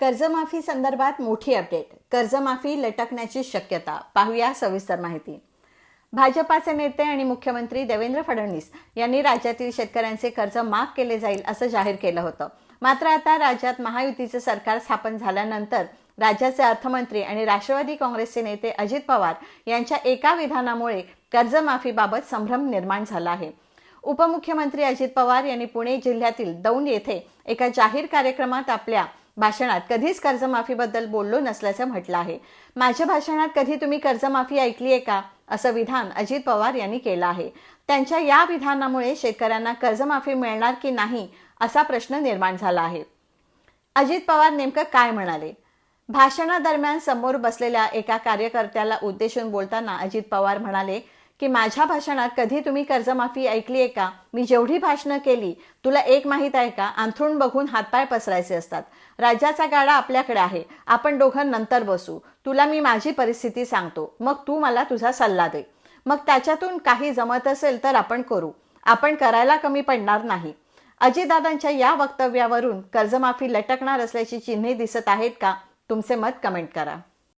कर्जमाफी संदर्भात मोठी अपडेट. कर्जमाफी लटकण्याची शक्यता. पाहूया सविस्तर माहिती. भाजपाचे नेते आणि मुख्यमंत्री देवेंद्र फडणवीस यांनी राज्यातील शेतकऱ्यांचे कर्ज माफ केले जाईल असं जाहीर केलं होतं. मात्र आता राज्यात महायुतीचे सरकार स्थापन झाल्यानंतर राज्याचे अर्थमंत्री आणि राष्ट्रवादी काँग्रेसचे नेते अजित पवार यांच्या एका विधानामुळे कर्जमाफीबाबत संभ्रम निर्माण झाला आहे. उपमुख्यमंत्री अजित पवार यांनी पुणे जिल्ह्यातील दौंड येथे एका जाहीर कार्यक्रमात आपल्या भाषणात कधीच कर्जमाफीबद्दल बोललो नसल्याचं म्हटलं आहे. माझ्या भाषणात कधी तुम्ही कर्जमाफी ऐकली आहे का? असं विधान अजित पवार यांनी केलं आहे. त्यांच्या या विधानामुळे शेतकऱ्यांना कर्जमाफी मिळणार की नाही असा प्रश्न निर्माण झाला आहे. अजित पवार नेमकं काय म्हणाले? भाषणादरम्यान समोर बसलेल्या एका कार्यकर्त्याला उद्देशून बोलताना अजित पवार म्हणाले की माझ्या भाषणात कधी तुम्ही कर्जमाफी ऐकली आहे का? मी जेवढी भाषणं केली तुला एक माहीत आहे का? अंथरूण बघून हातपाय पसरायचे असतात. राज्याचा गाडा आपल्याकडे आहे. आपण दोघं नंतर बसू. तुला मी माझी परिस्थिती सांगतो. मग तू मला तुझा सल्ला दे. मग त्याच्यातून काही जमत असेल तर आपण करू. आपण करायला कमी पडणार नाही. अजितदादांच्या या वक्तव्यावरून कर्जमाफी लटकणार असल्याची चिन्हे दिसत आहेत का? तुमचे मत कमेंट करा.